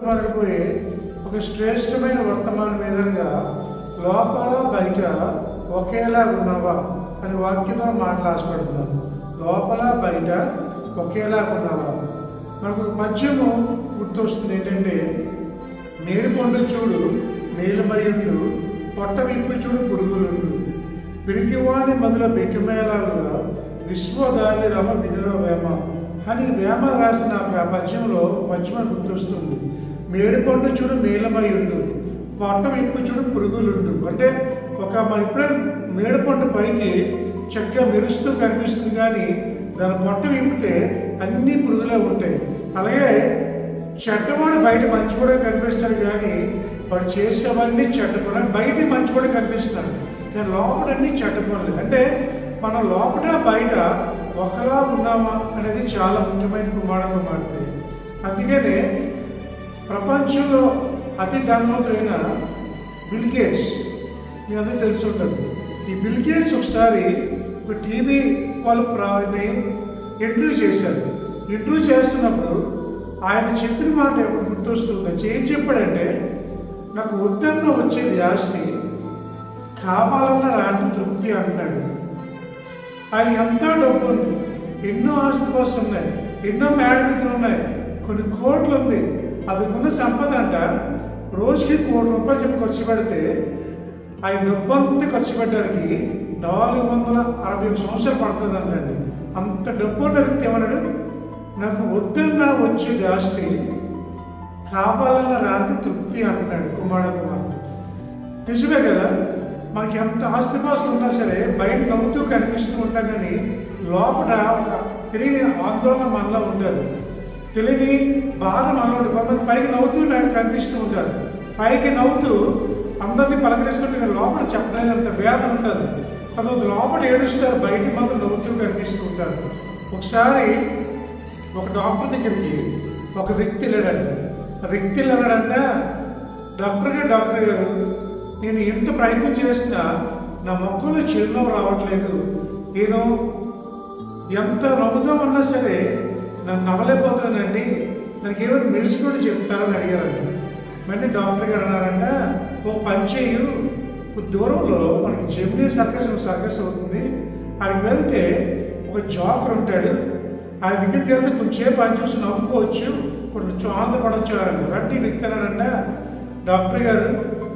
మనకపోయి ఒక శ్రేష్టమైన వర్తమానం ఏదనగా లోపల బయట ఒకేలా ఉన్నావా అని వాక్యంతో మాట్లాడబడుతున్నాం లోపల బయట ఒకేలా ఉన్నావా? మనకు ఒక పద్యము గుర్తొస్తుంది ఏంటంటే నేడు కొండ చూడు నీలమయుండు పొట్ట విప్పు చూడు పురుగులుండు పిరికివాణి మొదల బెక్కిమేళాలుగా విశ్వదావి రమ వినుర వేమ అని వేమ రాసిన ఆ పద్యంలో పద్యం గుర్తొస్తుంది. మేడు పండు చూడు ఉండు. పొట్ట విప్పు చూడు పురుగులుండు. అంటే ఒక మన ఇప్పుడే మేడు పండు పైకి చక్కగా మెరుస్తూ కనిపిస్తుంది కానీ దాని పొట్ట విప్పితే అన్ని పురుగులే ఉంటాయి. అలాగే చెడ్డవాడు బయట మంచి కూడా కనిపిస్తాడు కానీ వాడు చేసేవన్నీ చెడ్డ బయట మంచి కూడా కనిపిస్తాడు కానీ లోపల అన్ని చెడ్డ అంటే మనం లోపల బయట ఒకలా ఉన్నామా అనేది చాలా ముఖ్యమైన కుమారంగా మారుతాయి అందుకనే ప్రపంచంలో అతి ధనవంతుడైన బిల్ గేట్స్ మీ అందరూ తెలిసి ఉంటుంది. ఈ బిల్ గేట్స్ ఒకసారి ఒక టీవీ వాళ్ళు ప్రాని ఇంటర్వ్యూ చేశారు. ఇంటర్వ్యూ చేస్తున్నప్పుడు ఆయన చెప్పిన మాట ఎప్పుడు గుర్తొస్తుంది ఏం చెప్పాడంటే నాకు వద్దన్న వచ్చేది ఆస్తి కావాలన్న రాంటి తృప్తి అంటున్నాడు. ఆయన ఎంతో డబ్బు ఉంది. ఎన్నో కోసం ఉన్నాయి. ఎన్నో మేడమితులు ఉన్నాయి. కొన్ని కోట్లు ఉంది. అది సంపద అంట. రోజుకి కోటి రూపాయలు చెప్పి ఖర్చు పెడితే ఆయన డబ్బంతా ఖర్చు పెట్టడానికి నాలుగు వందల అరవై ఒక సంవత్సరాలు పడుతుంది అంటండి. అంత డబ్బు ఉన్న వ్యక్తి ఏమన్నాడు? నాకు వద్దన్న వచ్చేది ఆస్తి కావాలన్న రాని తృప్తి అంటున్నాడు కుమారుడు కుమార్తె. నిజమే కదా? మనకి ఎంత ఆస్తిపాస్తులు ఉన్నా సరే బయట నవ్వుతూ కనిపిస్తూ ఉంటా కానీ లోపల ఒక తెలియని ఆందోళన మనలో ఉంటారు తెలివి బాధ మనలో ఉంటుంది కొంతమంది పైకి నవ్వుతూ నాకు కనిపిస్తూ ఉంటారు. పైకి నవ్వుతూ అందరినీ పలకరిస్తుంటే లోపల చెప్పలేనంత వేదన ఉంటుంది. కొంతమంది లోపల ఏడుస్తారు బయటికి మాత్రం నవ్వుతూ కనిపిస్తూ ఉంటారు. ఒకసారి ఒక డాక్టర్ దగ్గరికి ఒక వ్యక్తి వెళ్ళాడంట ఆ వ్యక్తి వెళ్ళాడంట డాక్టర్ గారు డాక్టర్ గారు నేను ఎంత ప్రయత్నం చేసినా నా మొక్కలో చిరునవ్వు రావట్లేదు. నేను ఎంత నవ్వుదామన్నా సరే నన్ను నమ్మలేకపోతున్నానండి నాకు ఏమైనా మెడిసిన్ కూడా చెప్తారని అడిగారంట వెంటనే డాక్టర్ గారు అన్నారంట ఓ పని చేయు కొద్ది దూరంలో మనకి జెమినీ సర్కస్ సర్కస్ అవుతుంది. అక్కడికి వెళ్తే ఒక జాకర్ ఉంటాడు. ఆ దగ్గరికి వెళ్తే కొంచెంసేపు ఆయన చూసి నవ్వుకోవచ్చు కొంచెం ఆనందపడవచ్చు అన్నాడు రండి ఈ వ్యక్తి డాక్టర్ గారు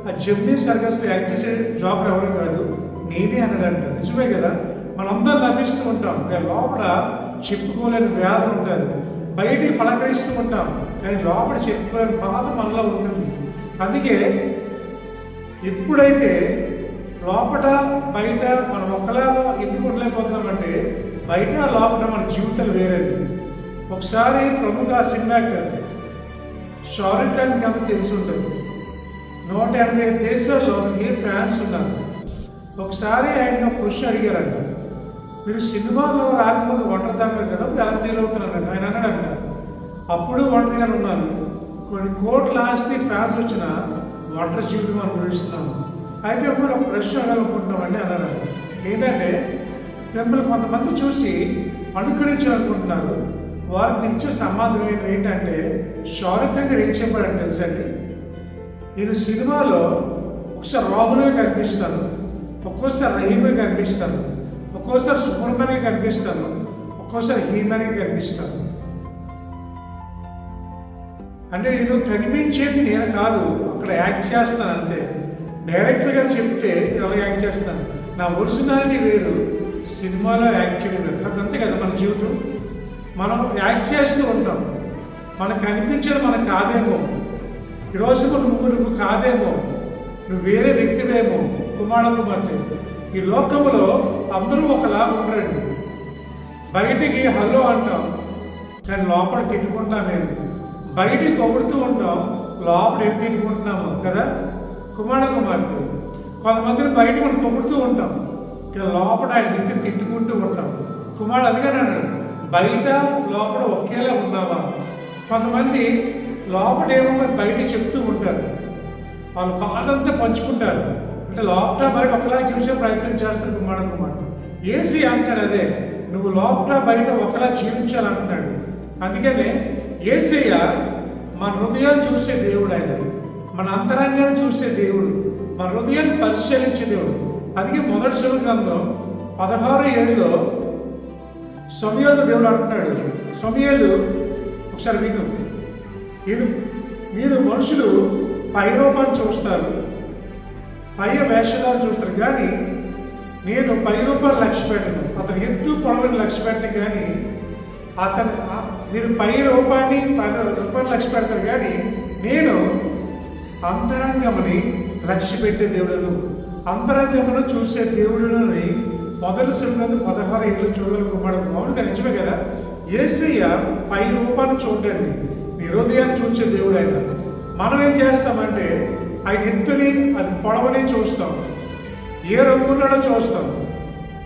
ఆ జెమినీ సర్కస్లో యాక్ట్ చేసే జోకర్ ఎవరు కాదు నేనే అన్నాడంట. నిజమే కదా మనందరం నవ్విస్తూ ఉంటాం. లోపల చెప్పుకోలేని వ్యాధులు ఉంటుంది. బయటికి పలకరిస్తూ ఉంటాం కానీ లోపల చెప్పుకోలేని బాధ మనలో ఉంటుంది. అందుకే ఎప్పుడైతే లోపల బయట మనం ఒక్కలాగా ఎందుకు ఉండలేకపోతున్నామంటే బయట లోపల మన జీవితాలు వేరేది ఒకసారి ప్రముఖ సినిమా యాక్టర్ షారుఖ్ ఖాన్ కథ అంత తెలిసి ఉంటుంది. నూట ఎనభై దేశాల్లో ఏ ఫ్యాన్స్ ఉన్నారు? ఒకసారి ఆయన కృషి అడిగారంట. మీరు సినిమాలో రాకముందు ఒంటరిదాకా కదా ఎలా ఫీల్ అవుతున్నారంట ఆయన అన్నాడంట అప్పుడు ఒంటరిగానే ఉన్నాను. కొన్ని కోట్ల ఆస్తి ఫ్యాన్స్ వచ్చిన ఒంటరి జీవితం అనుభవిస్తున్నాము అయితే మనం ఒక ప్రశ్న అడగాలనుకుంటున్నామండి అన్నారంట ఏంటంటే మిమ్మల్ని కొంతమంది చూసి అనుకరించాలనుకుంటున్నారు. వారికి ఇచ్చే సమాధానం ఏంటి- ఏంటంటే షారుఖ్ ఖాన్ గారు ఏం చెప్పాడంటే తెలుసండి నేను సినిమాలో ఒకసారి రాహుల్గా కనిపిస్తాను ఒక్కోసారి రహీమ్గా కనిపిస్తాను. ఒక్కోసారి సుబ్రహ్మణ్యంగా కనిపిస్తాను. ఒక్కోసారి హీమన్గా కనిపిస్తాను. అంటే నేను కనిపించేది నేను కాదు అక్కడ యాక్ట్ చేస్తాను అంతే. డైరెక్టర్గా చెప్తే నేను అలా యాక్ట్ చేస్తాను. నా ఒరిజినాలిటీ వేరు. సినిమాలో యాక్ట్ చేయడం వేరు. అది అంతే కదా మన జీవితం? మనం యాక్ట్ చేస్తూ ఉంటాం. మనకు కనిపించేది మనకు కాదేమో. ఈరోజు నువ్వు నువ్వు కాదేమో. నువ్వు వేరే వ్యక్తివేమో. కుమారుడు కుమార్తె. ఈ లోకంలో అందరూ ఒకలా ఉండరండి. బయటికి హలో అంటాం కానీ లోపల తిట్టుకుంటామేమి బయటికి పొగుడుతూ ఉంటాం లోపల ఎటు తిట్టుకుంటున్నాము కదా? కుమార కుమార్తె. కొంతమందిని బయట మనం పొగుడుతూ ఉంటాం ఇక లోపల ఆయన వ్యక్తి తిట్టుకుంటూ ఉంటాం. కుమారుడు అందుకని అన్నాడు బయట లోపల ఒకేలా ఉన్నావా? కొంతమంది లోపల ఏమో బయట చెప్తూ ఉంటారు. వాళ్ళు బాధంతా పంచుకుంటారు. అంటే లోపల బయట ఒకలా జీవించే ప్రయత్నం చేస్తాడు కుమార కుమారుడు. ఏసీ అంటాడు అదే నువ్వు లోపల బయట ఒకలా జీవించాలంటున్నాడు అందుకనే ఏసయ్య మన హృదయాన్ని చూసే దేవుడు ఆయన. మన అంతరంగాన్ని చూసే దేవుడు. మన హృదయాన్ని పరిశీలించే దేవుడు. అందుకే మొదటి శివ గ్రంథం పదహారు ఏడులో సమయాలు దేవుడు అంటున్నాడు. సమయాలు ఒకసారి విను. మీరు మీరు మనుషులు పైరూపాన్ని చూస్తారు. పై వేషధాలు చూస్తారు. కానీ నేను పై రూపాయలు లక్ష్య పెట్టను. అతను ఎత్తు పొడవని లక్ష్య పెట్టను కానీ అతను నేను పై రూపాన్ని పై రూపాన్ని లక్ష్య పెడతారు కానీ నేను అంతరంగముని లక్ష్య పెట్టే దేవుడును అంతరంగమును చూసే దేవుడునని మొదటి సింహంలో పదహారు ఏళ్ళు చూడగల కుమారుడు అవును నిజమే కదా? ఏసయ్య పై రూపాన్ని చూడండి. మీ హృదయాన్ని చూసే దేవుడు ఆయన. మనం ఏం చేస్తామంటే ఆయన ఎత్తుని అది పొడవని చూస్తాం. ఏ రంగున్నాడో చూస్తాం.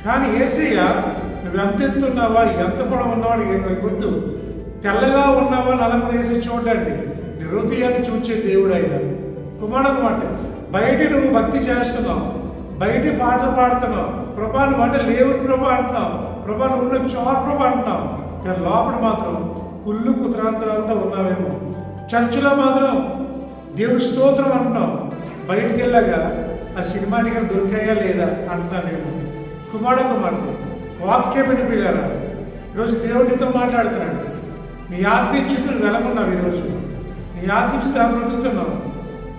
కానీ ఏసయ్య నువ్వు ఎంత ఎత్తున్నావా? ఎంత పొడవు ఉన్నావా గుర్తు. తెల్లగా ఉన్నావా? నలుగురు వేసి చూడండి. నీ హృదయాన్ని చూచే దేవుడు ఆయన. కుమారుడు బయట నువ్వు భక్తి చేస్తున్నావు. బయట పాటలు పాడుతున్నావు. ప్రభా నువ్వు అంటే లేవు ప్రభా అంటున్నావు. ప్రభా నువ్వు ఉన్న చోర ప్రభా అంటున్నావు. కానీ లోపల మాత్రం కుళ్ళు కుతరాంతరాలతో ఉన్నావేమో. చర్చిలో మాత్రం దేవుడు స్తోత్రం అంటున్నావు. బయటికి వెళ్ళాక ఆ సినిమా టికెట్ దొరికాయా లేదా అంటున్నానేమో కుమార కుమార్తె వాక్యం వినిపిల్లారా ఈరోజు దేవుడితో మాట్లాడుతున్నాడు. నీ ఆత్మీయుతులు వెలకున్నావు ఈరోజు. నీ ఆత్మీయుత బ్రతుకుతున్నావు.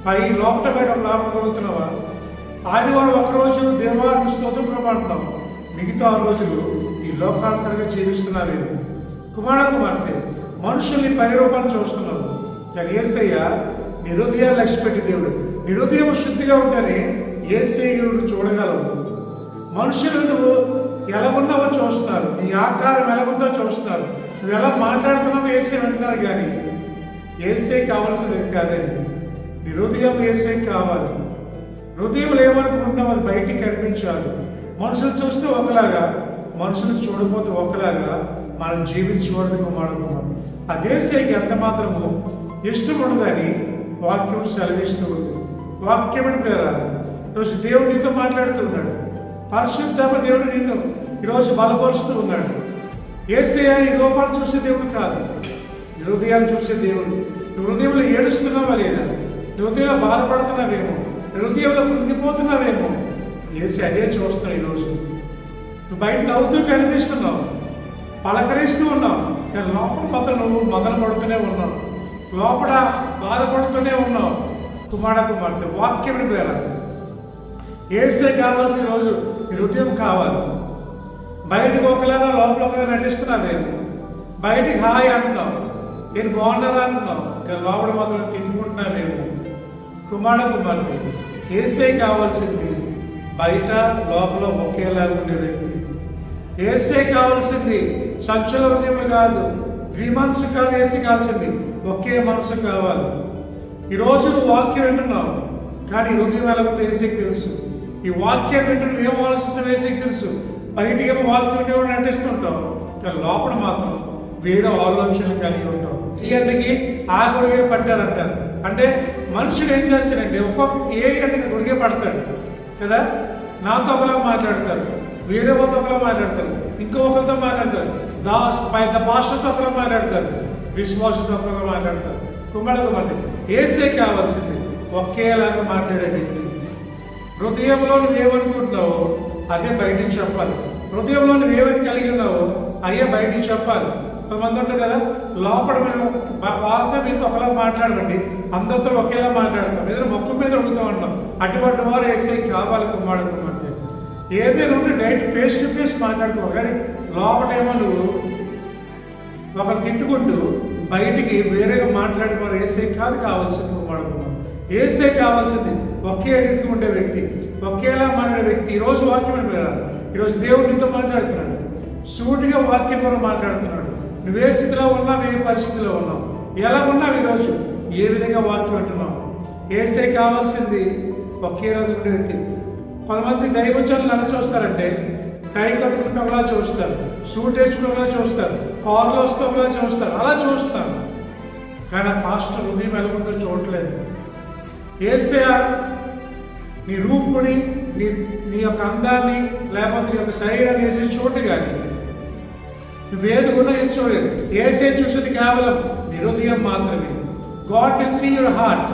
పై లోపల బయట లాభం పొందుతున్నావా? ఆదివారం ఒకరోజు దేవాలను స్తోత్రం ప్రభు మిగతా ఆ రోజులు ఈ లోకానుసరిగా జీవిస్తున్నావేమో. కుమార కుమార్తె మనుషుల్ని పై రూపాన్ని చూస్తున్నావు. కానీ ఏసయ్య నీ హృదయాన్ని లక్ష్య పెట్టి దేవుడు. నీ హృదయం శుద్ధిగా ఉంటేనే ఏసయ్యుడు చూడగలవు. మనుషులు నువ్వు ఎలా ఉన్నావో చూస్తున్నారు. నీ ఆకారం ఎలా ఉందో చూస్తున్నారు. నువ్వు ఎలా మాట్లాడుతున్నావో ఏసే అంటున్నారు కానీ ఏసే కావాల్సింది కాదండి నీ హృదయం ఏసే కావాలి. హృదయంలో ఏమనుకుంటున్నావు అది బయటికి కనిపించాలి. మనుషులు చూస్తే ఒకలాగా మనుషులు చూడకపోతే ఒకలాగా మనం జీవించకూడదు కుమారుడు ఆ దేశానికి ఎంత మాత్రము ఇష్టం ఉండదని వాక్యం సెలవిస్తూ ఉంది. వాక్యం అని పేరా ఈరోజు దేవుడు నీతో మాట్లాడుతున్నాడు. పరిశుద్ధమ దేవుడు నిన్ను ఈరోజు బలపరుస్తూ ఉన్నాడు. ఏసే అని లోపాలు చూసే దేవుడు కాదు. హృదయాన్ని చూసే దేవుడు. హృదయంలో ఏడుస్తున్నావా లేదా? హృదయంలో బాధపడుతున్నావేమో? హృదయంలో కృంగిపోతున్నావేమో? ఏసి అదే చూస్తున్నావు ఈరోజు. నువ్వు బయట నవ్వుతూ కనిపిస్తున్నావు. పలకరిస్తూ ఉన్నావు. కానీ లోపల కొత్త నువ్వు మొదలు పడుతూనే ఉన్నావు. లోపల బాధపడుతూనే ఉన్నావు. కుమార కుమార్తె వాక్యం పేర ఏసే కావాల్సిన రోజు హృదయం కావాలి. బయటకు ఒకలాగా లోపల ఒకలాగా నటిస్తున్నావేమో బయటికి హాయ్ అంటున్నావు. నేను బాగున్నారా అంటున్నావు. కానీ లోపల మాత్రం తిట్టుకుంటున్నావేమో కుమార కుమార్తె ఏసే కావాల్సింది బయట లోపల ఒకేలాగా ఉండే వ్యక్తి. ఏసే కావాల్సింది సంచుల హృదయం కాదు ద్విమనసు కాదు ఏసీ కావాల్సింది ఒకే మనసు కావాలి. ఈరోజు నువ్వు వాక్యం వింటున్నావు కానీ హృదయం ఎలా ఏసీకి తెలుసు. ఈ వాక్యం వింటూ ఏం ఆలోచిస్తున్నావు ఏసీకి తెలుసు. బయటికి ఏమో వాక్యం ఉండేవాడు నటిస్తుంటావు కానీ లోపల మాత్రం వేరే ఆలోచనలు కలిగి ఉంటావు. ఈ అన్నకి ఆ గొడుగే పడ్డారంటారు అంటే మనుషుడు ఏం చేస్తాడంటే ఒక్కొక్క ఏ ఎండకి గుడిగే పడతాడు కదా? నాతో ఒకలా మాట్లాడతారు వేరే వాళ్ళతో ఒకలా మాట్లాడతారు ఇంకో ఒకరితో మాట్లాడతారు దా పెద్ద భాషతో ఒకలా మాట్లాడతారు. విశ్వాసంతో మాట్లాడతారు. కుమ్మలకు మాట ఏసే కావాల్సింది. ఒకేలాగా మాట్లాడే వ్యక్తి. హృదయంలో నువ్వు ఏమనుకుంటున్నావో అదే బయటికి చెప్పాలి. హృదయంలో నువ్వు ఏమైతే కలిగి ఉన్నావో అయ్యే బయటికి చెప్పాలి. కొంతమంది ఉంటారు కదా లోపల మేము మా వాళ్ళతో మీతో ఒకలా మాట్లాడమండి అందరితో ఒకేలా మాట్లాడతాం. ఏదైనా మొక్క మీద అడుగుతూ ఉంటాం. అటువంటి వారు వేసే కావాలి కుమ్మాడు అంటే ఏదైనా ఉంటే డైరెక్ట్ ఫేస్ టు ఫేస్ మాట్లాడుకో కానీ లోపలేమో నువ్వు ఒకరు తిట్టుకుంటూ బయటికి వేరేగా మాట్లాడే వారు ఏసే కాదు కావాల్సింది కుమ్మాడుకున్నాం ఏసే కావాల్సింది ఒకే రీతిగా ఉండే వ్యక్తి. ఒకేలా మాట్లాడే వ్యక్తి. ఈరోజు వాక్యం అని ఈరోజు దేవుడు నీతో మాట్లాడుతున్నాడు. సూటిగా వాక్యంతో మాట్లాడుతున్నాడు. నువ్వు ఏ స్థితిలో ఉన్నావు? ఏ పరిస్థితిలో ఉన్నావు? ఎలా ఉన్నావు ఈరోజు ఏ విధంగా వాక్యం అంటున్నావు? ఏసే కావాల్సింది ఒకే రోజు ఉండే వ్యక్తి. కొంతమంది దైవజనులు ఎలా చూస్తారంటే టై కట్టుకుంటే ఒకలా చూస్తారు. సూట్ వేసుకుని చూస్తారు. కార్లో వస్తే చూస్తారు. అలా చూస్తారు. కానీ ఆ పాస్టర్ హృదయం ఎలాగుందో చూడలేదు ఏసే నీ రూపుని నీ నీ యొక్క అందాన్ని లేకపోతే నీ యొక్క శరీరాన్ని వేసే చోటు కానీ నువ్వేది కూడా వేసి చూడలేదు. ఏసే చూసేది కేవలం నిరుదయం మాత్రమే. God will see your heart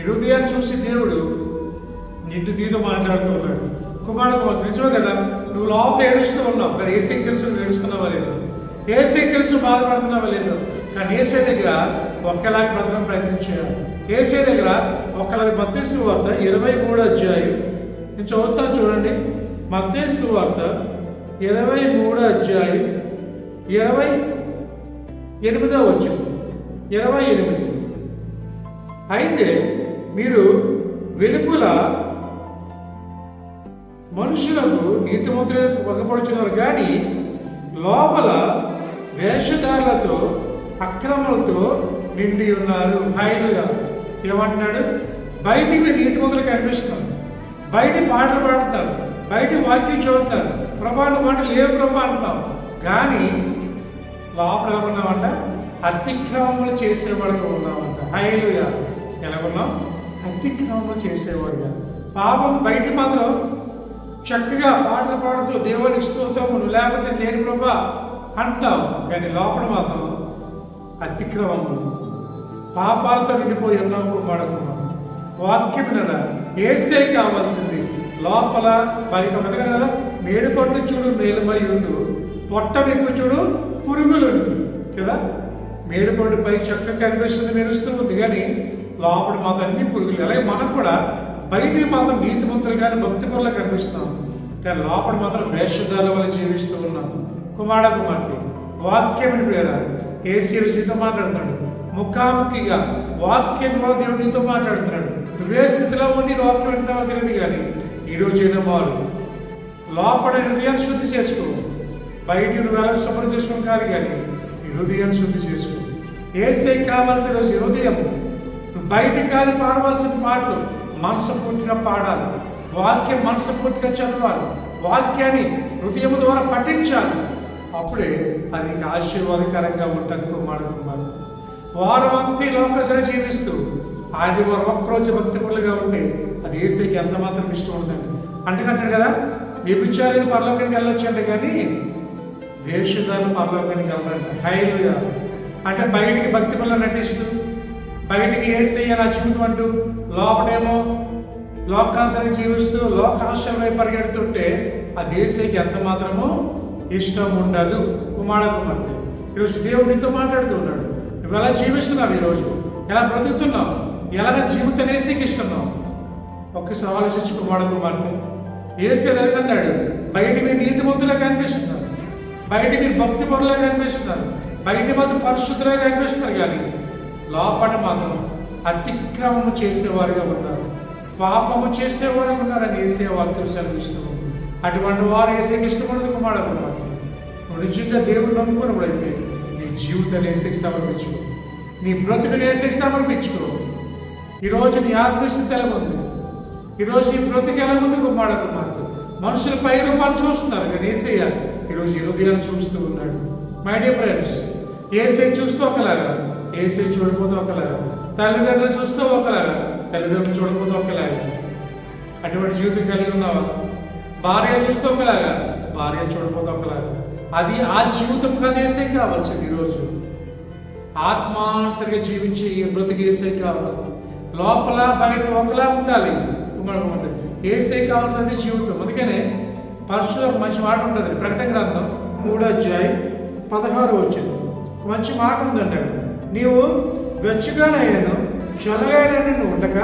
నిరుదయాన్ని చూసి దేవుడు నిన్ను దీతో మాట్లాడుతూ ఉన్నాడు. కుమారుడు నిజమే కదా? నువ్వు లోపల ఏడుస్తూ ఉన్నావు. కానీ ఏసీకి తెలుసు నువ్వు ఏడుస్తున్నావా లేదు? ఏసీకి తెలుసు నువ్వు బాధపడుతున్నావా లేదు? కానీ ఏసే దగ్గర ఒక్కలాగా బ్రతకడం ప్రయత్నించాడు ఏసే దగ్గర ఒక్కలాగా మత్తేసు వార్త ఇరవై మూడు అధ్యాయం. నేను చదువుతాను చూడండి. మత్తేసు వార్త ఇరవై మూడు అధ్యాయం ఇరవై ఎనిమిదో వచ్చింది ఇరవై ఎనిమిది. అయితే మీరు వెలుపుల మనుషులకు నీతిమంతులకు వగపడుచున్నారు కానీ లోపల వేషధారులతో అక్రమాలతో నిండి ఉన్నారు. హైలుగా. ఏమంటున్నాడు? బయటికి మీరు నీతిమంతులు కనిపిస్తున్నారు బయట పాటలు పాడుతారు బయట వాక్యం చదువుతారు ప్రభాన మాటలు లేవు ప్రభా అంటున్నాం. కానీ లోపల ఉన్నామంట అతిక్రమములు చేసేవాడుగా ఉన్నామంట. హైలుగా. ఎలా ఉన్నాం అతిక్రమములు చేసేవాడుగా. పాపం బయట మాత్రం చక్కగా పాటలు పాడుతూ దేవునికి స్తోత్రమును లేకపోతే లేని ప్రభా అంటావు కానీ లోపల మాత్రం అతిక్రమము పాపాలతో నిండిపోయి ఉన్నావు కుమారుకున్నావు వాక్యం వినరా ఏసే కావాల్సింది. లోపల బయట మెదగ కదా మేడు పట్టు చూడు మేలుమై ఉండు. పొట్ట విప్పు చూడు పురుగులు కదా? మేడు పట్టు పై చక్క కనిపిస్తుంది మెరుస్తూ ఉంది. కానీ లోపల మాత్రం అన్ని పురుగులు. అలాగే మనకు కూడా బయటికి మాత్రం నీతిమంతులు కానీ భక్తి పనులు కనిపిస్తున్నాం కానీ లోపల మాత్రం వేషధాల వల్ల జీవిస్తూ ఉన్నాం. కుమార కుమార్తె వాక్యం పేరా ఏసీ నీతో మాట్లాడుతాడు ముఖాముఖిగా వాక్యం ద్వారా దేవుడు నీతో మాట్లాడుతున్నాడు. నువ్వే స్థితిలో ఉండి వాక్యం వింటున్నావో తెలియదు కానీ ఈరోజు అయిన వారు లోపల హృదయాన్ని శుద్ధి చేసుకో. బయట నువ్వు ఎలా శుభ్రం చేసుకోవడం కాదు కానీ హృదయాన్ని శుద్ధి చేసుకో. ఏసై కావాల్సిన రోజు హృదయం. నువ్వు బయట కానీ పాడవలసిన పాటలు మనస్ఫూర్తిగా పాడాలి. వాక్యం మనస్ఫూర్తిగా చదవాలి. వాక్యాన్ని హృదయం ద్వారా పఠించాలి. అప్పుడే అది ఆశీర్వాదకరంగా ఉంటుంది కుమారుడు కుమారు వారం అంతా లోకసరి జీవిస్తూ ఆదివారం ఒక్కరోజు భక్తిపరులుగా ఉండి అది ఏసైకి ఎంత మాత్రం ఇష్టం ఉందండి అంటున్నట్టు కదా వ్యభిచారిని పరలోకానికి వెళ్ళొచ్చండి కానీ వేషధారణ పరలోకానికి వెళ్ళండి హైలుగా అంటే బయటికి భక్తి పనులు నటిస్తూ బయటికి ఏసయ్య నా జీవితం అంటూ లోపటేమో లోకాసరి జీవిస్తూ లోకాశ్రమై పరిగెడుతుంటే అది ఏసైకి ఎంత మాత్రమో ఇష్టం ఉండదు. కుమార కుమార్తె. ఈరోజు దేవుడు నీతో మాట్లాడుతున్నాడు. నువ్వు ఎలా జీవిస్తున్నావు ఈరోజు? ఎలా బ్రతుకుతున్నావు? ఎలా నా జీవితం ఏసీకి ఇస్తున్నావు? ఒక్కసారి ఆలోచించు కుమార కుమార్తె. ఏసీ అన్నాడు బయట మీరు నీతిమంతులే కనిపిస్తున్నారు. బయట మీరు భక్తి పరులే కనిపిస్తున్నారు. బయట మాత్రం పరిశుద్ధులే కనిపిస్తున్నారు కానీ లోపల మాత్రం అతిక్రమము చేసేవారుగా ఉన్నారు. పాపము చేసేవారు ఉన్నారని వేసే వాక్యం సెలవిస్తున్నాం అటువంటి వారు వేసేకి ఇష్టపడదు కుమారుడు నువ్వు నిజంగా దేవుడు నమ్ముకున్నప్పుడైతే నీ జీవితాన్ని వేసేకి సమర్పించుకో నీ బ్రతుకుని వేసేకి సమర్పించుకో ఈరోజు నీ ఆత్మస్థితి ఎలా ఉంది ఈరోజు నీ బ్రతుకు ఎలా ఉంది కుమారుడు కుమార్తె మనుషుల పై రూపాన్ని చూస్తున్నారు కానీ ఏసయ్య ఈరోజు ఈ హృదయాన్ని చూస్తూ ఉన్నాడు. మై డియర్ ఫ్రెండ్స్ ఏసై చూస్తూ ఒకలాగా ఏసీ చూడకపోతే ఒకలాగా. తల్లిదండ్రులు చూస్తే ఒకలాగా. తల్లిదండ్రులు చూడకపోతే ఒకలాగా. అటువంటి జీవితం కలిగి ఉన్నావా భార్య చూస్తే ఒకలాగా. భార్య చూడకపోతే ఒకలాగా. అది ఆ జీవితం కదేసే ఏసై కావాల్సింది ఈరోజు. ఆత్మానుసరిగా జీవించి బ్రతికేసే కావాలి. లోపల బయట ఒకలా ఉండాలి. కుమారుడు ఏసై కావాల్సినది జీవితం. అందుకనే పరశులో మంచి మాట ఉంటుంది. ప్రకటన గ్రంథం మూడో అధ్యాయం పదహారు వచ్చింది మంచి మాట ఉందండి అక్కడ. నీవు వెచ్చగానైనను చల్లగానైనా ఉండక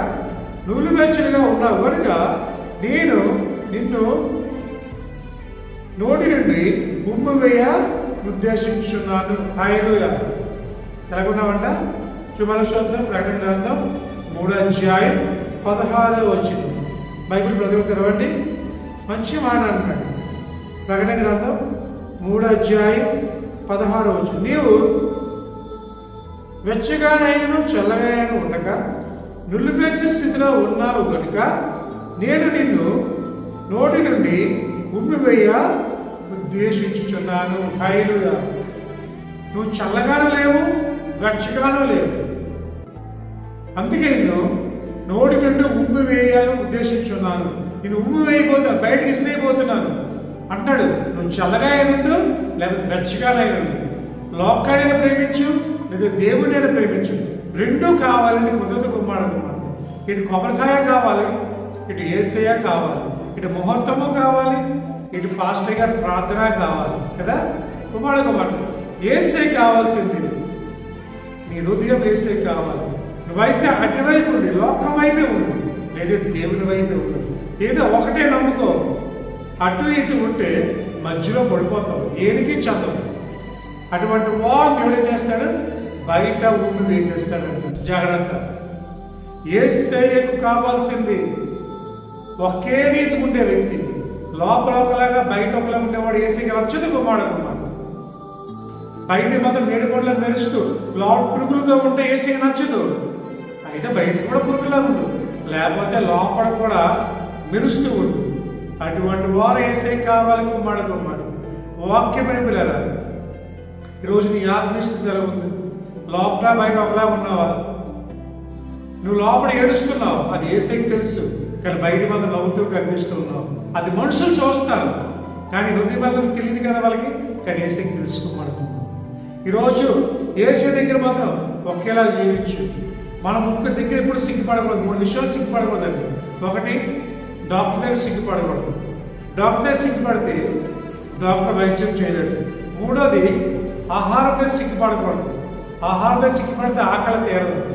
నువ్వు వెచ్చలుగా ఉన్నావు కనుక నేను నిన్ను నోటి నుండి ఉమ్మ వేయ ఉద్దేశించున్నాను హాయిలుగా ఎలాగున్నామంట శుభల శబ్దం ప్రకటన గ్రంథం మూడో అధ్యాయం పదహారో వచ్చింది బైబిల్ బ్రతుకు తెరవండి. మంచి మాట అంటున్నాడు. ప్రకటన గ్రంథం మూడో అధ్యాయం పదహారో వచ్చింది నీవు వెచ్చగానైనను చల్లగానైనా ఉండక నులివెచ్చ స్థితిలో ఉన్నావు కనుక నేను నిన్ను నోటి నుండి ఉమ్మివేయ ఉద్దేశించుచున్నాను. హైలుగా నువ్వు చల్లగాను లేవు వెచ్చగాను లేవు. అందుకే నేను నోటి నుండి ఉమ్మి వేయాలని ఉద్దేశించున్నాను. నేను ఉమ్మి వేయబోతాను బయటకి ఇసిరేయబోతున్నాను అంటాడు నువ్వు చల్లగా ఉండు లేకపోతే వెచ్చగానైనా ఉండు లోకాన్ని ప్రేమించు లేదా దేవుడిని ప్రేమించు రెండూ కావాలని కుదరదు కుమ్మాడు కుమారుడు. ఇటు కొబ్బరికాయ కావాలి ఇటు ఏసయ కావాలి ఇటు ముహూర్తము కావాలి ఇటు ఫాస్ట్ గారి ప్రార్థన కావాలి కదా? కుమారుడు కుమారుడు. ఏసై కావాల్సింది. నీ హృదయం వేసే కావాలి. నువ్వైతే అటువైపు ఉండి లోకం వైపే ఉండు. లేదా దేవుని వైపే ఉండు. ఏదో ఒకటే నమ్ముకో. అటు ఇటు ఉంటే మధ్యలో పడిపోతావు. ఏనికి చదవు. అటువంటి వాడు ఎవడు చేస్తాడు? బయట ఊపి వేసేస్తాడంట జాగ్రత్త. ఏసయ్యకు కావాల్సింది ఒకే రీతి ఉండే వ్యక్తి. లోపల ఒకలాగా బయట ఒకలా ఉండేవాడు ఏసీకి నచ్చదు కుమారుడు బయట మాత్రం మేడి మెరుస్తూ లోపల పురుగులతో ఉంటే ఏసీకి నచ్చదు అయితే బయట కూడా పురుగులా ఉండు. లేకపోతే లోపల కూడా మెరుస్తూ ఉండు. అటువంటి వారు ఏసే కావాలి కుమ్మాడు కుమ్మాడు వాక్యమైన పిల్లల ఈరోజు నీ ఆత్మీయస్థితి ఎలా ఉంది? లోపల బయట ఒకలా ఉన్నావా? నువ్వు లోపల ఏడుస్తున్నావు. అది ఏసైకి తెలుసు. కానీ బయట మాత్రం నవ్వుతూ కనిపిస్తూ ఉన్నావు. అది మనుషులు చూస్తారు. కానీ హృదయ బలం తెలియదు కదా వాళ్ళకి? కానీ ఏసైకి తెలుసుకోమడుతున్నావు ఈరోజు ఏసే దగ్గర మాత్రం ఒకేలా జీవించు. మన ముక్క దగ్గర ఎప్పుడు సిగ్గుపడకూడదు. మూడు విషయాలు సిగ్గుపడకూడదండి. ఒకటి డాక్టర్ దగ్గర సిగ్గుపడకూడదు. డాక్టర్ దగ్గర సిగ్గుపడితే డాక్టర్ వైద్యం చేయలేడు. మూడోది ఆహారం దగ్గర సిగ్గుపడకూడదు. ఆహారం దగ్గర సిగ్గుపడితే ఆకలి తీరదు.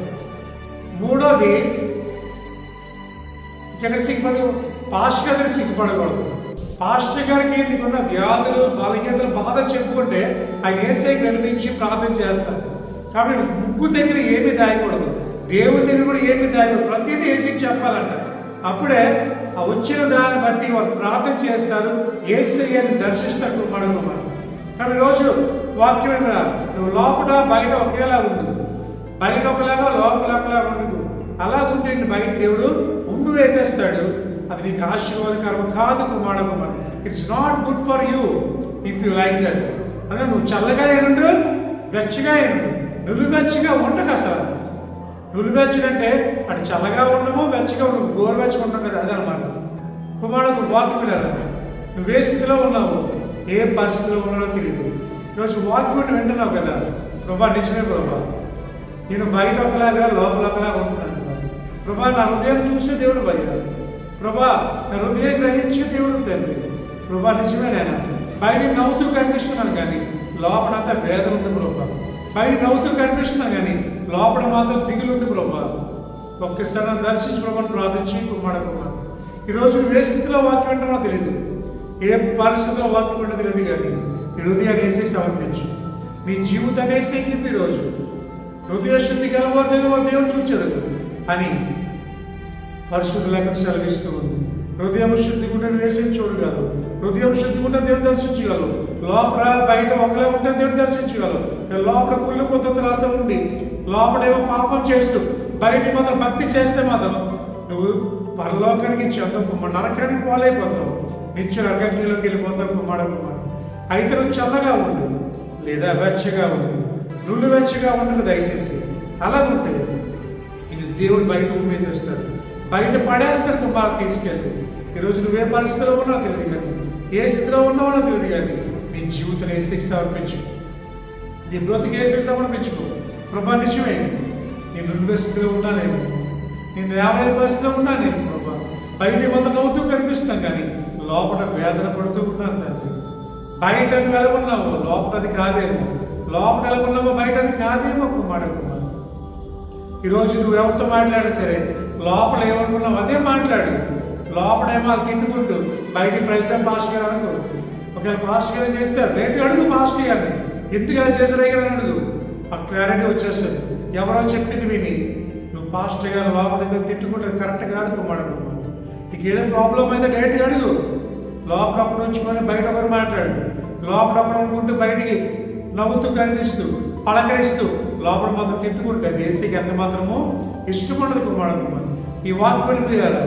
మూడోది ఇంకెక్కడ సిగ్గుపడదు పాస్టర్ గారికి సిగ్గుపడకూడదు పాస్టర్ గారికి నీకున్న వ్యాధులు బలహీనతలు బాధ చెప్పుకుంటే ఆయన ఏసే కనిపించి ప్రార్థన చేస్తారు. కాబట్టి ముగ్గు దగ్గర ఏమీ దాయకూడదు. దేవుని దగ్గర కూడా ఏమీ దాయకూడదు. ప్రతిదీ ఏసీకి చెప్పాలంట. అప్పుడే ఆ వచ్చిన దాన్ని బట్టి వారు ప్రార్థన చేస్తారు. ఏసీ అని దర్శిస్తారు మనకు మనం కానీ రోజు వాక్యం నువ్వు లోపల బయట ఒకేలా ఉంది బయట ఒకలాగా లోపల ఒకలాగా ఉండదు అలా ఉంటే బయట దేవుడు ఉండు వేసేస్తాడు. అది నీకు ఆశీర్వాదకరం కాదు కుమారుడు it's not good for you if you like that అదే నువ్వు చల్లగా ఏనుండు వెచ్చగా ఏనుండు నులివెచ్చగా ఉండకు అసలు. నులివెచ్చగంటే అటు చల్లగా ఉండము వెచ్చగా ఉండము. గోరువెచ్చగా ఉండవు కదా అదనమాట. కుమారుడు వాక్యం నువ్వు ఏ స్థితిలో ఉన్నావు? ఏ పరిస్థితిలో ఉన్నావో తెలియదు ఈరోజు వాక్యం వింటున్నావు కదా? ప్రభా నిజమే ప్రభా. నేను బయట ఒకలాగా లోపల ఒకలాగా ఉంటున్నాను ప్రభా. నా హృదయాన్ని చూసే దేవుడు భయ్యా ప్రభా నా హృదయాన్ని గ్రహించే దేవుడు తండ్రి. ప్రభా నిజమేనైనా బయట నవ్వుతూ కనిపిస్తున్నాను కానీ లోపల అంతా వేదన ఉంది ప్రభా. బయట నవ్వుతూ కనిపిస్తున్నాను కానీ లోపల మాత్రం దిగులు ఉంది ప్రభా. ఒక్కసారి నన్ను దర్శించి ప్రభావం ప్రార్థించి కుమ్మాడకున్నాను ఈరోజు నువ్వు ఏ స్థితిలో వాక్యం వింటున్నావో తెలియదు ఏ పరిస్థితిలో వాక్యం వింటో తెలియదు కానీ నీ హృదయాన్ని వేసి సమర్పించు నీ జీవితాన్ని వేసే ఈరోజు హృదయ శుద్ధి గలవారు దేవుడు చూచదు అని పరిశుద్ధ లేఖను సెలవిస్తూ ఉంది. హృదయం శుద్ధి ఉంటే వేసి చూడగలరు హృదయం శుద్ధి ఉంటే దేవుడు దర్శించగలరు. లోపల బయట ఒకలే ఉంటే దేవుడు దర్శించగలరు. లోపల కుళ్ళు కుతంత్రాలతో ఉండి లోపలేమో పాపం చేస్తూ బయట మాత్రం భక్తి చేస్తే మాత్రం నువ్వు పరలోకానికి చెందకుమ్మ నరకానికి పోలైపోతావు. నిత్య నరకంలోకి వెళ్ళిపోతావు కుమ్మాడ కుమ్మాడు అయితే నువ్వు చల్లగా ఉండు లేదా వెచ్చగా ఉండు నువ్వు వెచ్చగా ఉండకు దయచేసి. అలా ఉంటే ఇది దేవుడు బయట ఊపేసేస్తాడు బయట పడేస్తాడు కుమారు తీసుకెళ్ళి. ఈరోజు నువ్వే పరిస్థితిలో ఉన్నావు తెలియదు కానీ ఏ స్థితిలో ఉన్నావో తెలియదు కానీ నీ జీవితం ఏ శిక్ష సమర్పించు. నీ బ్రతికి ఏ శిక్ష సమర్పించుకో. ప్రభా నిజమే. నేను రెండు స్థితిలో ఉన్నానే. నేను నేను యాభై పరిస్థితిలో ఉన్నా నేను ప్రభా. బయట వంద నవ్వుతూ కనిపిస్తాను కానీ లోపల వేదన పడుతూ ఉన్నాను బయట నువ్వు లోపలది లోపల అది కాదేమో. లోపల ఎలా బయటది బయట అది కాదేమో కుమారు ఈరోజు నువ్వు ఎవరితో మాట్లాడినా సరే లోపల ఏమనుకున్నావు అదే మాట్లాడు. లోపల ఏమో అది తిట్టుకుంటూ బయట ప్రైస్ పాస్ అనుకో. ఒకవేళ పాస్ చేయాలని చేస్తే రేటు అడుగు పాస్ చేయాలి ఎందుకు ఇలా చేసిన అడుగు. ఆ క్లారిటీ వచ్చేస్తుంది. ఎవరో చెప్పింది విని. నువ్వు పాస్ట్ గారు లోపల ఏదో తిట్టుకుంటే కరెక్ట్ కాదు కుమారుడు. నీకు ఏదో ప్రాబ్లం అయితే డైరెక్ట్గా అడుగు. లోపల ఒకటి ఉంచుకొని బయట ఒకరు మాట్లాడు. లోపల ఒకటి అనుకుంటూ బయటికి నవ్వుతూ కనిపిస్తూ పలకరిస్తూ లోపల మాత్రం తిట్టుకుంటే దేశీకి ఎంత మాత్రమో ఇష్టపడదు కుమారుడు ఈ వాక్ పడిపోయారా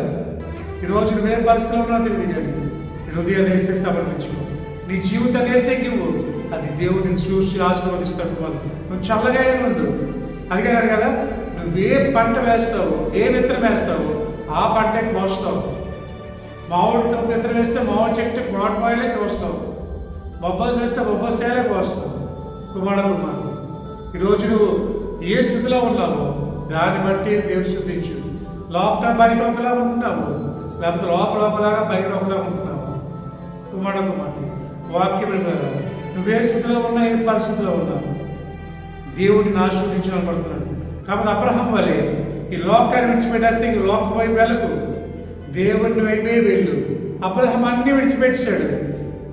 ఈరోజు నువ్వు ఏ పరిస్థితిలో ఉన్నా తెలియదు కానీ హృదయాన్ని వేసే సమర్పించుకో నీ జీవితాన్ని వేసేకి ఇవ్వు అది దేవుడిని చూసి ఆశీర్వదిస్తాడు వాళ్ళు నువ్వు చల్లగా ఉండు అడిగాడు కదా నువ్వు ఏ పంట వేస్తావు ఏ విత్తనం వేస్తావు ఆ పంటే కోస్తావు. మామిడి విత్తనం వేస్తే మామిడి చెట్టు మామిడికాయలే కోస్తావు. బొబ్బలు చేస్తే బొబ్బకాయలే కోస్తావు కుమార కుమార్ ఈరోజు నువ్వు ఏ స్థితిలో ఉన్నావో దాన్ని బట్టి దేవుడు శుద్ధించు లోపల బయట ఒకలా ఉంటున్నావు లేకపోతే లోపల ఒకలాగా బయట ఒకలా ఉంటున్నావు కుమార కుమార్తె వాక్యం విన్నారా? నువ్వే స్థితిలో ఉన్నా ఏ పరిస్థితిలో ఉన్నావు దేవుడిని ఆశ్రదించాలని పడుతున్నాడు. కాబట్టి అబ్రహం వలె ఈ లోకాన్ని విడిచిపెట్టేస్తే ఈ లోకం వైపు వెళ్ళకు దేవుడిని వైపే వెళ్ళు. అబ్రహం అన్ని విడిచిపెట్టాడు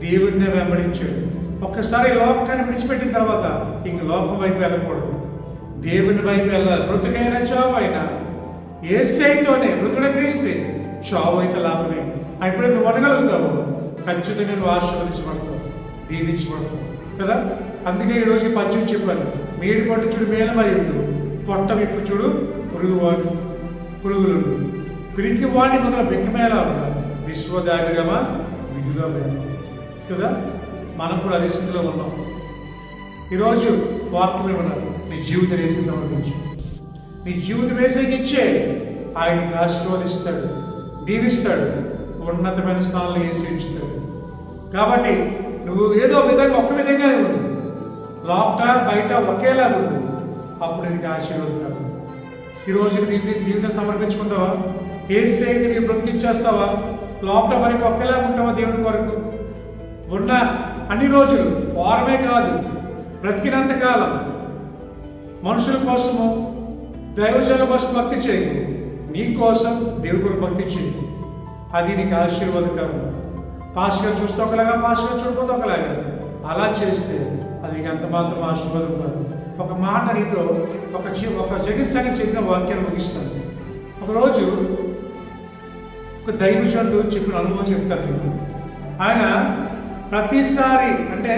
దేవుడిని వెంబడించాడు. ఒక్కసారి లోకాన్ని విడిచిపెట్టిన తర్వాత ఇంక లోకం వైపు వెళ్ళకూడదు. దేవుని వైపు వెళ్ళాలి. మృతుకైనా చావు అయినా. ఏసైతోనే బ్రతుకుడ క్రీస్తే చావు అయితే లాభమే. ఎప్పుడైతే అనగలుగుతావు. ఖచ్చితంగా నువ్వు ఆశీర్వదించబడతావు. దీవించబడతావు. కదా? అందుకే ఈరోజు ఈ చెప్పాను. మేడి పట్టు చూడు ఉండు. పొట్ట విప్పు చూడు పురుగువాడు పురుగులు పిరికి వాడిని మొదల బెక్కమేలా ఉన్నారు విశ్వదావిరమ విధుగా కదా? మనం కూడా అదే స్థితిలో ఉన్నాం. ఈరోజు వాక్యమే ఉన్నారు నీ జీవితం వేసి సమర్పించు నీ జీవితం వేసేకిచ్చే ఆయనకి ఆశీర్వదిస్తాడు దీవిస్తాడు ఉన్నతమైన స్థానంలో వేసి ఉంచుతాడు. కాబట్టి నువ్వు ఏదో విధంగా ఒక విధంగానే ఉండు. లోపట బయట ఒకేలా ఉండు. అప్పుడు నీకు ఆశీర్వదిస్తాడు ఈ రోజు నీ జీవితం సమర్పించుకుంటావా? ఏ సేకి నీ బ్రతికిచ్చేస్తావా లోపల బయట ఒకేలా ఉంటావా దేవుని కొరకు? ఉన్న అన్ని రోజులు వారమే కాదు బ్రతికినంత కాలం మనుషుల కోసము దైవజనుల కోసం భక్తి చేయి. నీ కోసం దేవుడి కొరకు భక్తి చేయి. అది నీకు ఆశీర్వాదకరం. పాస్గా చూస్తే ఒకలాగా పాస్గా చూడకపోతే ఒకలాగా. అలా చేస్తే అది నీకు ఎంత మాత్రం ఆశీర్వాదం కాదు. ఒక మాట నీతో ఒక ఒక జగన్ సంగతి చెప్పిన వాక్యాన్ని ముగిస్తాను. ఒకరోజు ఒక దైవజనుడు చెప్పిన అనుభవం చెప్తాను నేను ఆయన ప్రతిసారి అంటే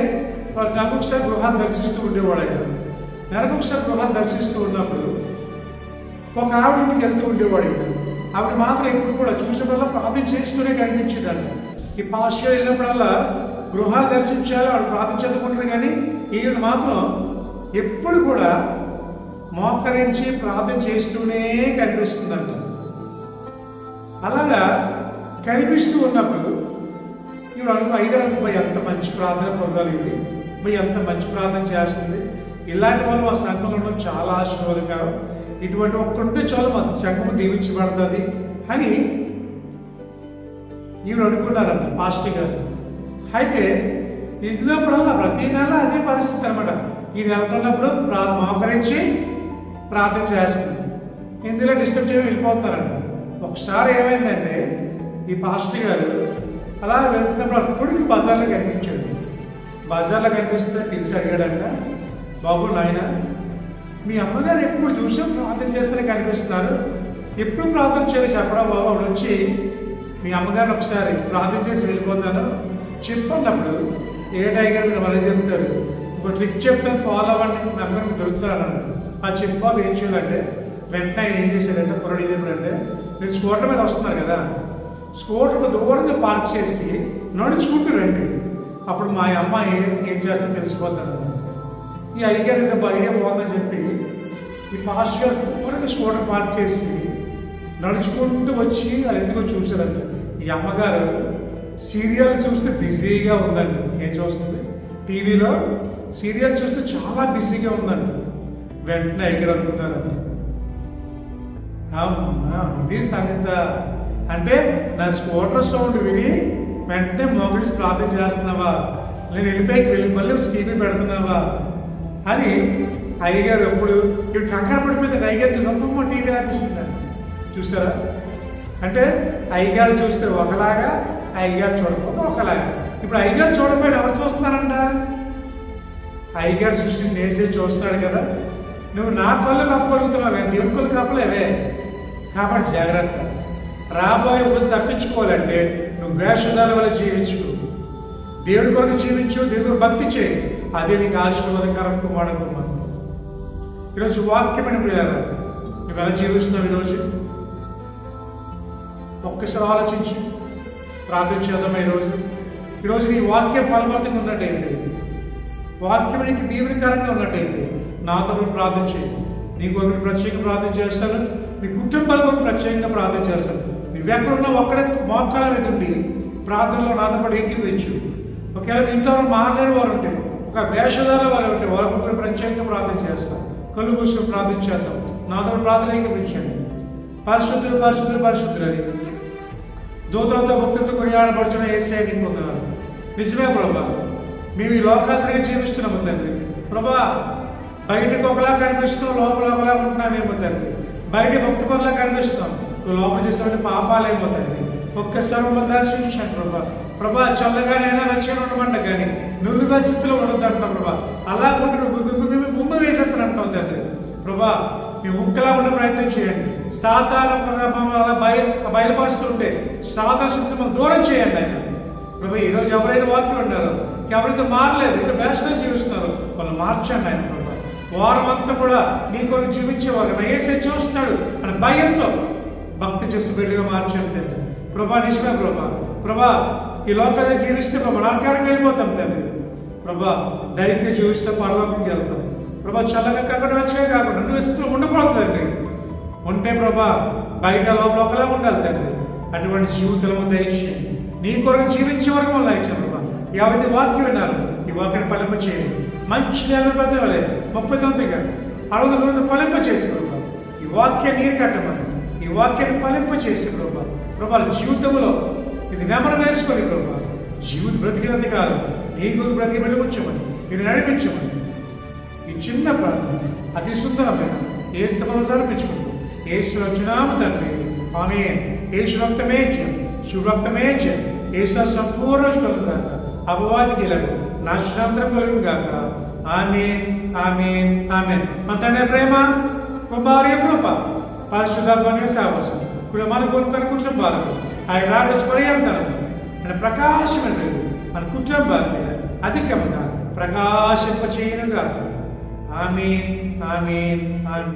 నెలకొకసారి గృహాన్ని దర్శిస్తూ ఉండేవాడు ఆయన గృహం గృహాన్ని దర్శిస్తూ ఉన్నప్పుడు ఒక ఆవిడ ఇంటికి వెళ్తూ ఉండేవాడు ఆవిడ మాత్రం ఇప్పుడు కూడా చూసినప్పుడల్లా ప్రార్థన చేస్తూనే కనిపించేదాన్ని. ఈ పాశ్చర్ వెళ్ళినప్పుడల్లా గృహాలు దర్శించాలి ఆవిడ ప్రార్థన చదువుకుంటారు కానీ ఈయన మాత్రం ఎప్పుడు కూడా మోకరించి ప్రార్థన చేస్తూనే కనిపిస్తుందంట. అలాగా కనిపిస్తూ ఉన్నప్పుడు మీరు అనుకో ఐదారు అనుకో ఎంత మంచి ప్రార్థన పొందాలి మీ ఎంత మంచి ప్రార్థన చేస్తుంది. ఇలాంటి వాళ్ళు మా సంఘంలో ఉండడం చాలా ఆశీర్వాదకరం ఇటువంటి ఒక్కరుంటే చాలు మా సంఘము దీవించబడుతుంది అని ఈవిడ అనుకున్నారన్న పాస్టర్ గారు. అయితే ఇదినప్పుడల్లా ప్రతి నెల అదే పరిస్థితి అనమాట ఈ నెలతోన్నప్పుడు ప్రా మోకరించి ప్రార్థన చేస్తుంది. ఇందులో డిస్టర్బ్ చేయడం వెళ్ళిపోతారంట. ఒకసారి ఏమైందంటే ఈ పాస్టర్ గారు అలా వెళ్తున్నప్పుడు ఆ కొడుకు బజార్లో కనిపించాడు. బజార్లో కనిపిస్తే పిలిచి అడిగాడంట బాబు నాయన మీ అమ్మగారు ఎప్పుడు చూసినా ప్రార్థన చేస్తేనే కనిపిస్తున్నారు. ఎప్పుడు ప్రార్థన చేయాలి చెప్పరా బాబు? ఆవిడ వచ్చి మీ అమ్మగారిని ఒకసారి ప్రార్థన చేసి వెళ్ళిపోతాను. చెప్పన్నప్పుడు ఏ టైగర్ మీరు మళ్ళీ చెప్తారు ఒక ట్రిక్ చెప్తాను ఫాలో అవ్వండి మీ అమ్మగారికి దొరుకుతారు ఆ చెప్పు ఏం చేయాలంటే వెంటనే ఏం చేశారంటే కుర్రడు ఏం చెప్పాడంటే మీరు స్కూటర్ మీద వస్తున్నారు కదా స్కూటర్తో దూరంగా పార్క్ చేసి నడుచుకుంటూ రండి. అప్పుడు మా అమ్మాయి ఏం చేస్తుందో తెలిసిపోతాను. ఈ అయ్యగారు ఇంత ఐడియా పోతుందని చెప్పి ఈ పాస్ట్ గారు దూరంగా స్కూటర్ పార్క్ చేసి నడుచుకుంటూ వచ్చి వాళ్ళ ఎందుకో ఈ అమ్మగారు సీరియల్ చూస్తే బిజీగా ఉందండి. ఏం చూస్తుంది? టీవీలో సీరియల్ చూస్తే చాలా బిజీగా ఉందండి. వెంటనే అయ్యగారు అనుకున్నారండి. ఇది సంగత. అంటే నా స్కూటర్ సౌండ్ విని వెంటనే మోగడిసి ప్రార్థన చేస్తున్నావా? నేను వెళ్ళిపోయి వెళ్ళి మళ్ళీ వచ్చి పెడుతున్నావా? అని అయ్యగారు ఎప్పుడు ఇప్పుడు కంగారు పడిపోయింది అయ్యగారు చూసి టీవీ ఆపిస్తుంది చూసారా? అంటే అయ్యగారు చూస్తే ఒకలాగా అయ్యగారు చూడకపోతే ఒకలాగా. ఇప్పుడు అయ్యగారు చూడకపోయినా ఎవరు చూస్తున్నారంట? అయ్యగారు సృష్టిని నేసే చూస్తున్నాడు కదా. నువ్వు నా కళ్ళు కప్పగలుగుతున్నావే దేవుని కళ్ళు కప్పలేవే. కాబట్టి జాగ్రత్త. రాబోయే ముందు తప్పించుకోవాలంటే నువ్వు వేషధాల వల్ల జీవించు. దేవుడి కొరకు జీవించు దేవుడి కొరకు భక్తి చేయి. అదే నీకు ఆశీర్వాదకరం కుమారుడు కుమారు ఈరోజు వాక్యమైన ప్రియారా నువ్వు ఎలా జీవిస్తున్నావు ఈరోజు? ఒక్కసారి ఆలోచించు. ప్రార్థన చేద్దాం ఈరోజు? ఈరోజు నీ వాక్యం ఫలవంతంగా ఉన్నట్టయితే వాక్యం నీకు దీవెనకరంగా ఉన్నట్టయితే నాతో ప్రార్థన చేయి. నీ కొరకు ప్రత్యేక ప్రార్థన చేస్తాను. మీ కుటుంబాల కొరకు ప్రత్యేకంగా ప్రార్థన చేస్తాను. నువ్వెక్కడున్నా ఒక్కడే మోకాల మీద ఉండి ప్రార్థనలో నాతో ఎక్కిపోయించు ఒకవేళ ఇంట్లో మారలేని వారు ఉంటే ఒక వేషధార వారు ఉంటే వారి కొరకు ప్రత్యేకంగా ప్రార్థన చేస్తాం. కళ్ళు మూసుకొని ప్రార్థన చేద్దాం నాతో ప్రార్థన ఎక్కిపించండి పరిశుద్ధులు పరిశుద్ధులు పరిశుద్ధులని దూతలతో భక్తులతో కొనియాడపడుచున్న ఏసే నీకు పొందనాలు నిజమే ప్రభా. మేము ఈ లోకాశ్రయ జీవిస్తున్నాము తండ్రి. ప్రభా బయటకు ఒకలా కనిపిస్తున్నాం లోపల ఒకలా ఉంటున్నామేమో తండ్రి. బయట భక్తి పనులా కనిపిస్తున్నాం. నువ్వు లోపల చేసిన పాపాలేమో అయిపోతాయి. ఒక్కసారి మమ్మల్ని దర్శించాను ప్రభా. ప్రభా చల్లగానైనా వెచ్చగా ఉండమంట కానీ నువ్వు విభజిస్తులో ఉండదంటున్నావు ప్రభా. అలా ఉంటే నువ్వు ముందు వేసేస్తానంటావు తండ్రి. ప్రభా మీ ముక్కలా ఉండే ప్రయత్నం చేయండి. సాధారణ అలా బయ బయలుపరుస్తుంటే సాధారణ శక్తి మనం దూరం చేయండి ఆయన. ప్రభు ఈరోజు ఎవరైతే వాక్యం ఉన్నారో ఎవరైతే మారలేదు ఇంకా వేషంలో జీవిస్తున్నారు వాళ్ళు మార్చండి ఆయన ప్రభు. వారం అంతా కూడా నీ కొరకు జీవించేవారు నా ఏసే చూస్తున్నాడు. అని భయంతో భక్తి చేస్తూ బిడ్డగా తండ్రి ప్రభా నిజమే ప్రభా. ప్రభా ఈ లోకంలో జీవిస్తే ప్రభా నరకానికి వెళ్ళిపోతాం తండ్రి ప్రభా ధైర్యంగా జీవిస్తే పరలోకంకి వెళ్తాం. ప్రభా చల్లగా కాకుండా వచ్చే కాకుండా నువ్వు ఇస్తూ ఉండకూడదు తండ్రి ఉంటే ప్రభా బయట లోపల ఒకలా ఉండాలి తండ్రి అటువంటి జీవితంలో దయచేయండి. నీ కొరకు జీవించే వరకు మళ్ళీ ఇచ్చాను ప్రభా. ఎవరైతే వాక్యం విన్నారు ఈ వాక్యాన్ని ఫలింప చేయండి. మంచి నెలల పెద్దవలేదు ముప్పై తొమ్మిదిగా అరవై తొమ్మిది ఫలింప చేసి ఈ వాక్యం నీరు కట్టమని. వాక్యాన్ని ఫలింపచేసి ప్రభా. ప్రభా జీవితంలో ఇది నెమరు వేసుకొని ప్రభా. జీవితం బ్రతికినంత కాలం నీకు బ్రతికి వెలుగుచ్చమని మీరు నడిపించమని. ఈ చిన్న ప్రార్థన అతి సుందరమైన ఏ సమలు సమర్పించుకుంటూ ఏసు వచ్చినామ తండ్రి. ఆమె ఏ రక్తమే జయం శివ రక్తమే జయం సంపూర్ణ కలుగు గాక అపవాది గెలకు నష్టాంతరం కలుగు గాక ఆమె ఆమె ఆమె మన తండ్రి ప్రేమ కుమారి కృప పరిశుద్ధాత్మని సావసం ఇప్పుడు మన కొనుక్కొని కుటుంబాలు ఆయన రావచ్చు పర్యంతరం ఆయన ప్రకాశమైన వెలుగు మన కుటుంబాల మీద అధికంగా ప్రకాశింపచేయను కాదు ఆమెన్ ఆమెన్ ఆమె